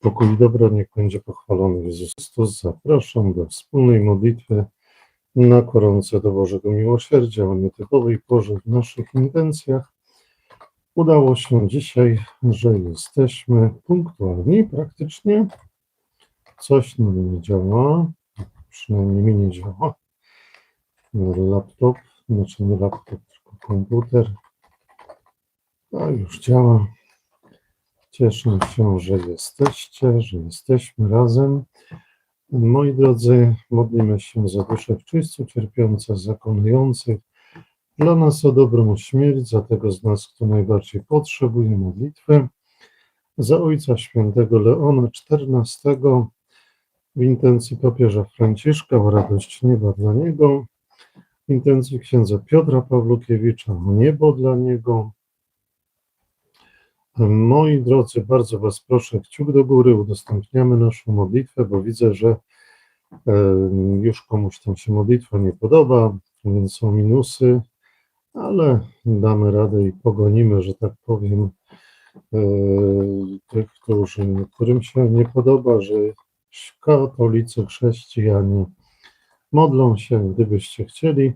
Pokój i dobro niech będzie pochwalony Jezus Chrystus. Zapraszam do wspólnej modlitwy na koronce do Bożego Miłosierdzia o nietypowej porze w naszych intencjach. Udało się dzisiaj, że jesteśmy punktualni praktycznie. Coś nam nie działa, przynajmniej mi nie działa. Laptop, znaczy nie laptop, tylko komputer. A już działa. Cieszę się, że jesteście, że jesteśmy razem. Moi drodzy, modlimy się za dusze w czyśćcu cierpiące, zakonujących dla nas o dobrą śmierć, za tego z nas, kto najbardziej potrzebuje modlitwy, za Ojca Świętego Leona XIV w intencji papieża Franciszka o radość nieba dla niego, w intencji księdza Piotra Pawlukiewicza o niebo dla niego, Moi drodzy, bardzo Was proszę, kciuk do góry, udostępniamy naszą modlitwę, bo widzę, że już komuś tam się modlitwa nie podoba, więc są minusy, ale damy radę i pogonimy, że tak powiem, e, tych, którzy, którym się nie podoba, że katolicy, chrześcijanie modlą się, gdybyście chcieli.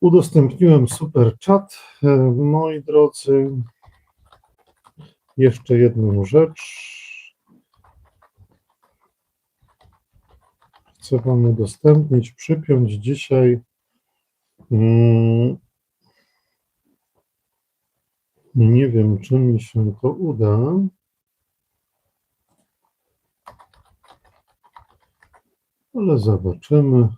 Udostępniłem super chat, e, moi drodzy. Jeszcze jedną rzecz. Chcę Wam udostępnić, przypiąć dzisiaj. mm, Nie wiem, czy mi się to uda. Ale zobaczymy.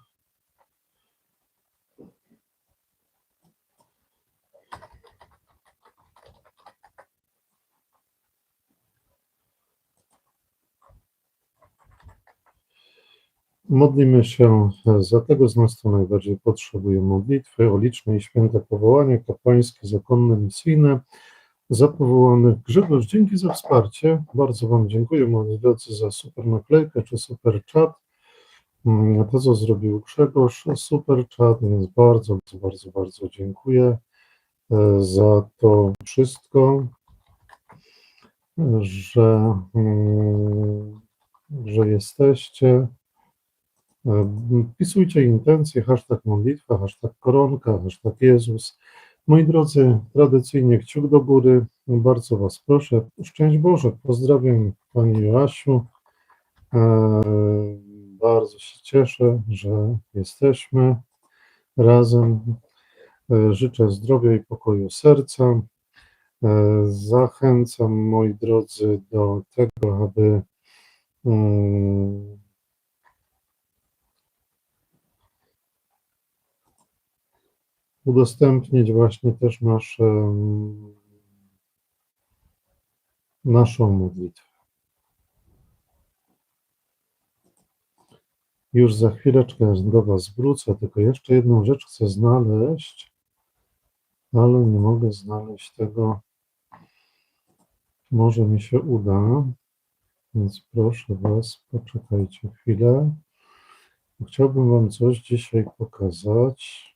Modlimy się za tego z nas, kto najbardziej potrzebuje modlitwy, o liczne i święte powołania kapłańskie, zakonne, misyjne, za powołanych Grzegorz. Dzięki za wsparcie. Bardzo Wam dziękuję, moi drodzy, za super naklejkę czy super chat. Mm, To, co zrobił Grzegorz, super chat, więc bardzo, bardzo, bardzo, bardzo dziękuję e, za to wszystko, że, mm, że jesteście. Wpisujcie intencje, hashtag modlitwa, hashtag koronka, hashtag Jezus. Moi drodzy, tradycyjnie kciuk do góry. Bardzo Was proszę. Szczęść Boże. Pozdrawiam Pani Joasiu. E, Bardzo się cieszę, że jesteśmy razem. E, Życzę zdrowia i pokoju serca. E, Zachęcam, moi drodzy, do tego, aby udostępnić właśnie też nasze, mm, naszą modlitwę. Już za chwileczkę do Was wrócę, tylko jeszcze jedną rzecz chcę znaleźć, ale nie mogę znaleźć tego. Może mi się uda, więc proszę Was, poczekajcie chwilę. Chciałbym Wam coś dzisiaj pokazać.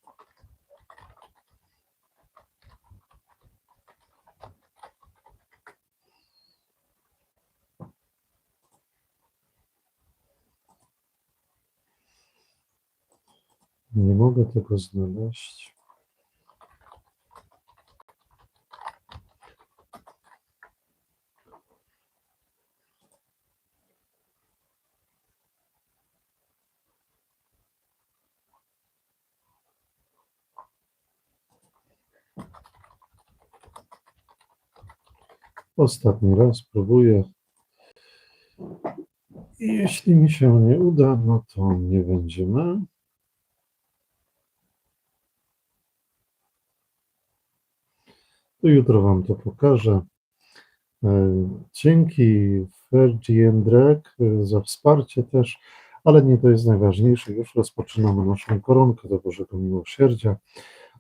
Nie mogę tego znaleźć. Ostatni raz próbuję. Jeśli mi się nie uda, no to nie będziemy. To jutro Wam to pokażę. E, Dzięki Fergie Jędrek e, za wsparcie też, ale nie to jest najważniejsze. Już rozpoczynamy naszą koronkę do Bożego Miłosierdzia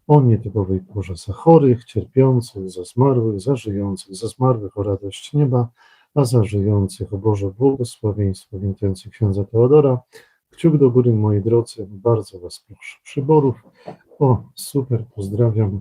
o nietypowej porze za chorych, cierpiących, za zmarłych, za żyjących, za zmarłych o radość nieba, a za żyjących o Boże błogosławieństwo w intencji księdza Teodora. Kciuk do góry, moi drodzy, bardzo Was proszę. Przyborów. O, super, pozdrawiam.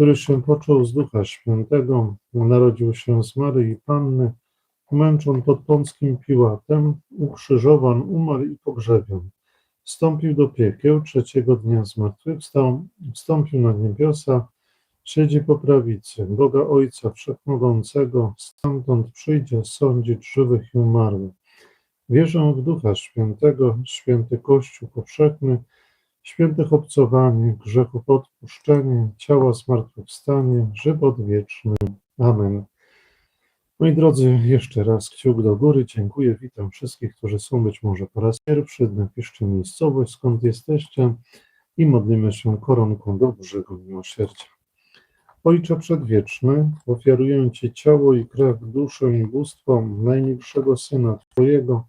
który się począł z Ducha Świętego, narodził się z Maryi Panny, męczon pod Pąckim Piłatem, ukrzyżowan, umarł i pogrzebion. Wstąpił do piekieł, trzeciego dnia zmartwychwstał, wstąpił na niebiosa, siedzi po prawicy Boga Ojca Wszechmogącego, stamtąd przyjdzie sądzić żywych i umarłych. Wierzę w Ducha Świętego, święty Kościół powszechny, świętych obcowanie, grzechów odpuszczenie, ciała zmartwychwstanie, żywot wieczny. Amen. Moi drodzy, jeszcze raz kciuk do góry. Dziękuję. Witam wszystkich, którzy są być może po raz pierwszy. Napiszcie miejscowość, skąd jesteście i modlimy się koronką do Bożego Miłosierdzia. Ojcze Przedwieczny, ofiaruję Ci ciało i krew, duszę i bóstwo najmilszego Syna Twojego,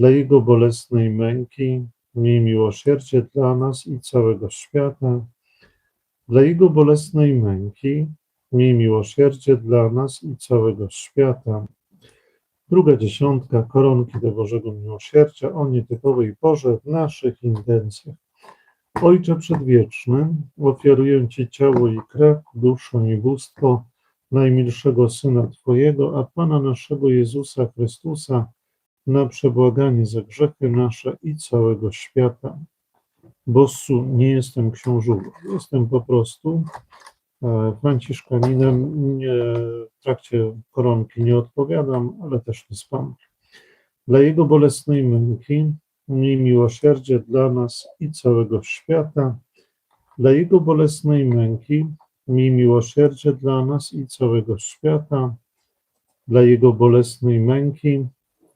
Dla Jego bolesnej męki, miej miłosierdzie dla nas i całego świata. Dla Jego bolesnej męki, Miej miłosierdzie dla nas i całego świata. Druga dziesiątka koronki do Bożego Miłosierdzia o nietypowej porze w naszych intencjach. Ojcze Przedwieczny, ofiaruję Ci ciało i krew, duszę i bóstwo najmilszego Syna Twojego, a Pana naszego Jezusa Chrystusa, na przebłaganie za grzechy nasze i całego świata. Bossu nie jestem książą, jestem po prostu E, Franciszkaninem w trakcie koronki nie odpowiadam, ale też nie spam. Dla Jego bolesnej męki, miej miłosierdzie dla nas i całego świata. Dla Jego bolesnej męki, miej miłosierdzie dla nas i całego świata. Dla Jego bolesnej męki,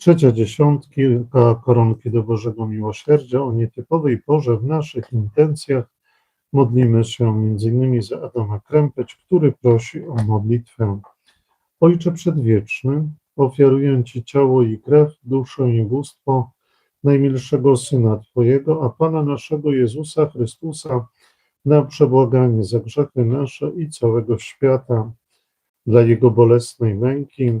Trzecia dziesiątki, koronki do Bożego Miłosierdzia o nietypowej porze w naszych intencjach Modlimy się m.in. za Adama Krępeć, który prosi o modlitwę. Ojcze Przedwieczny, ofiaruję Ci ciało i krew, duszę i bóstwo najmilszego Syna Twojego, a Pana naszego Jezusa Chrystusa, na przebłaganie za grzechy nasze i całego świata, dla Jego bolesnej męki,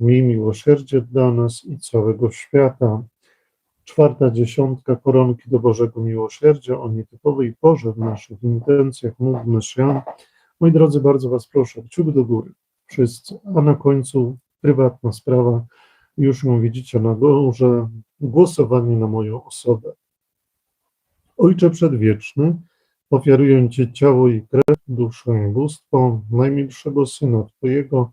miej miłosierdzie dla nas i całego świata. Czwarta dziesiątka koronki do Bożego Miłosierdzia o nietypowej porze w naszych intencjach mówmy się. Moi drodzy, bardzo Was proszę, kciuk do góry, wszyscy, a na końcu prywatna sprawa, już ją widzicie na górze, głosowanie na moją osobę. Ojcze Przedwieczny, ofiaruję Ci ciało i krew, duszę i bóstwo najmilszego Syna Twojego,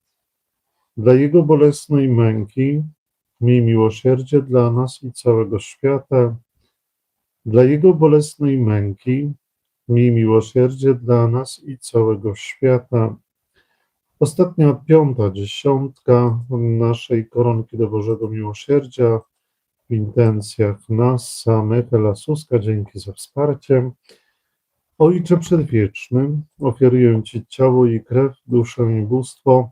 Dla Jego bolesnej męki, miej miłosierdzie dla nas i całego świata. Dla Jego bolesnej męki, miej miłosierdzie dla nas i całego świata. Ostatnia, piąta dziesiątka naszej koronki do Bożego Miłosierdzia w intencjach nas samych, Ela Suska, dzięki za wsparcie. Ojcze Przedwieczny, ofiaruję Ci ciało i krew, duszę i bóstwo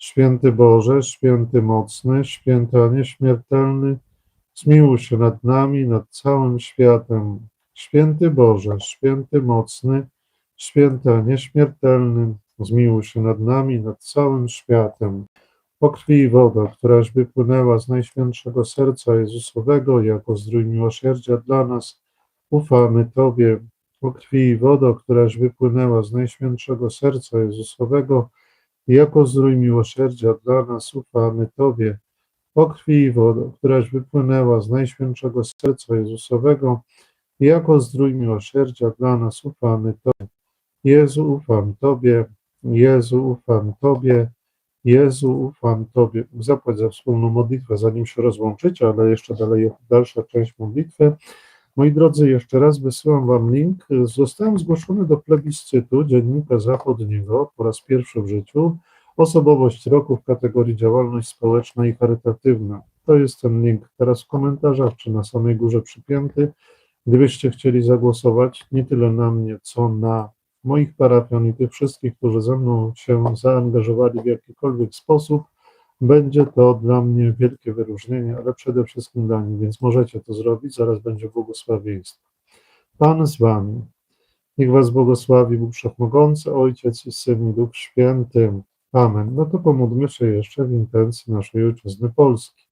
Święty Boże, święty mocny, święty a nieśmiertelny, zmiłuj się nad nami nad całym światem. Święty Boże, święty mocny, święty a nieśmiertelny, zmiłuj się nad nami nad całym światem. Po krwi i woda, któraś wypłynęła z Najświętszego Serca Jezusowego jako zdrój miłosierdzia dla nas, ufamy Tobie. Po krwi i woda, któraś wypłynęła z Najświętszego Serca Jezusowego jako zdrój miłosierdzia dla nas, ufamy Tobie. o krwi i któraś wypłynęła z Najświętszego Serca Jezusowego, jako zdrój miłosierdzia dla nas ufamy Tobie. Jezu, ufam Tobie, Jezu, ufam Tobie, Jezu, ufam Tobie. Zapłać za wspólną modlitwę, zanim się rozłączycie, ale jeszcze dalej dalsza część modlitwy. Moi drodzy, jeszcze raz wysyłam Wam link. Zostałem zgłoszony do plebiscytu Dziennika Zachodniego po raz pierwszy w życiu. Osobowość roku w kategorii działalność społeczna i charytatywna. To jest ten link teraz w komentarzach, czy na samej górze przypięty. Gdybyście chcieli zagłosować nie tyle na mnie, co na moich parafian i tych wszystkich, którzy ze mną się zaangażowali w jakikolwiek sposób, będzie to dla mnie wielkie wyróżnienie, ale przede wszystkim dla nich, więc możecie to zrobić, zaraz będzie błogosławieństwo. Pan z wami. Niech was błogosławi Bóg Wszechmogący, Ojciec i Syn i Duch Święty. Amen. No to pomódlmy się jeszcze w intencji naszej ojczyzny Polski.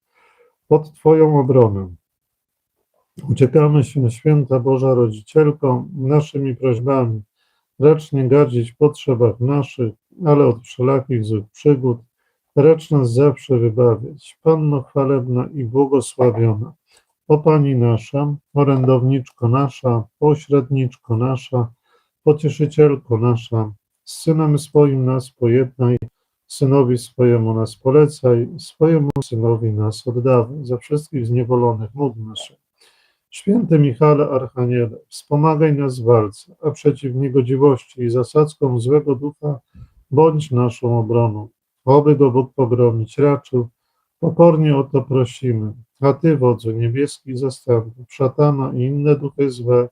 Pod Twoją obronę uciekamy się, Święta Boża Rodzicielko, naszymi prośbami. Racz nie gardzić w potrzebach naszych, ale od wszelakich złych przygód Racz nas zawsze wybawiać. Panno chwalebna i błogosławiona, o Pani nasza, orędowniczko nasza, pośredniczko nasza, pocieszycielko nasza, z Synem swoim nas pojednaj, Synowi swojemu nas polecaj, swojemu Synowi nas oddawaj. Za wszystkich zniewolonych módlmy się. Święty Michale Archaniele, wspomagaj nas w walce, a przeciw niegodziwości i zasadzkom złego ducha bądź naszą obroną. Oby go Bóg pogromić raczył, pokornie o to prosimy. A Ty, wodzu niebieskich zastępów, szatana i inne duchy złe,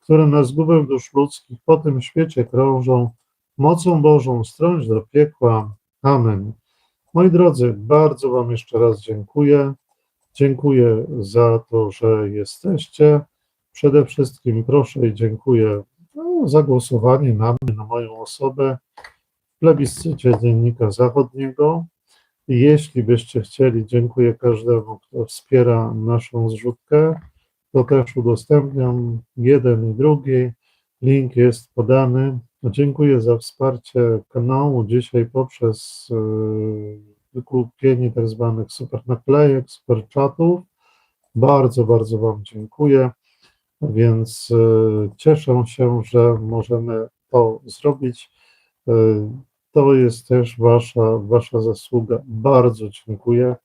które na zgubę dusz ludzkich po tym świecie krążą, mocą Bożą strąć do piekła. Amen. Moi drodzy, bardzo Wam jeszcze raz dziękuję. Dziękuję za to, że jesteście. Przede wszystkim proszę i dziękuję no, za głosowanie na mnie, na moją osobę plebiscycie Dziennika Zachodniego. Jeśli byście chcieli, dziękuję każdemu, kto wspiera naszą zrzutkę. To też udostępniam jeden i drugi. Link jest podany. Dziękuję za wsparcie kanału dzisiaj poprzez yy, wykupienie tak zwanych super naklejek, super chatów. Bardzo, bardzo Wam dziękuję. Więc yy, cieszę się, że możemy to zrobić. To jest też wasza, wasza zasługa. Bardzo dziękuję,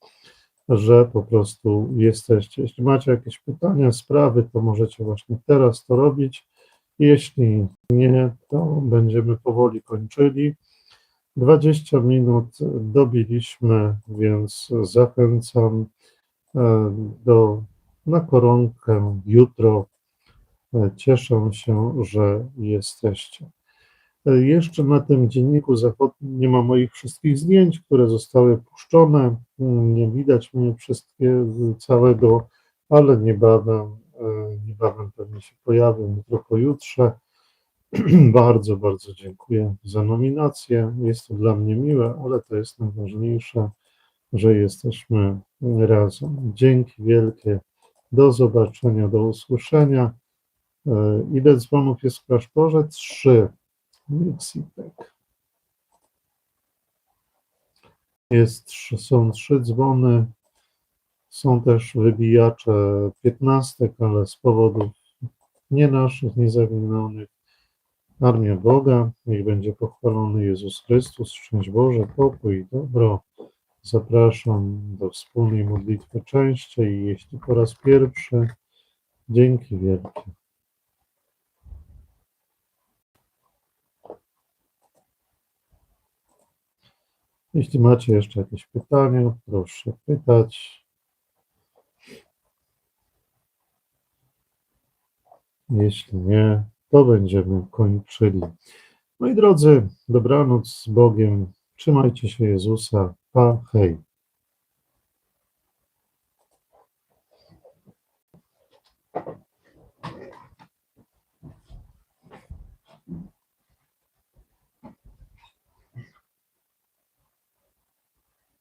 że po prostu jesteście. Jeśli macie jakieś pytania, sprawy, to możecie właśnie teraz to robić. Jeśli nie, to będziemy powoli kończyli. 20 minut dobiliśmy, więc zachęcam e, do, na koronkę jutro. E, Cieszę się, że jesteście. Jeszcze na tym dzienniku zachodnim nie ma moich wszystkich zdjęć, które zostały puszczone. Nie widać mnie wszystkie całego, ale niebawem, e, niebawem pewnie się pojawią, jutro pojutrze. bardzo, bardzo dziękuję za nominację. Jest to dla mnie miłe, ale to jest najważniejsze, że jesteśmy razem. Dzięki wielkie. Do zobaczenia, do usłyszenia. E, Ile dzwonów jest w klasztorze? Trzy. Mixitek. Jest, są trzy dzwony. Są też wybijacze piętnastek, ale z powodów nie naszych, niezawinionych. Armia Boga, niech będzie pochwalony Jezus Chrystus, szczęść Boże, pokój i dobro. Zapraszam do wspólnej modlitwy częściej, jeśli po raz pierwszy. Dzięki wielkie. Jeśli macie jeszcze jakieś pytania, proszę pytać. Jeśli nie, to będziemy kończyli. Moi drodzy, dobranoc z Bogiem. Trzymajcie się Jezusa. Pa, hej.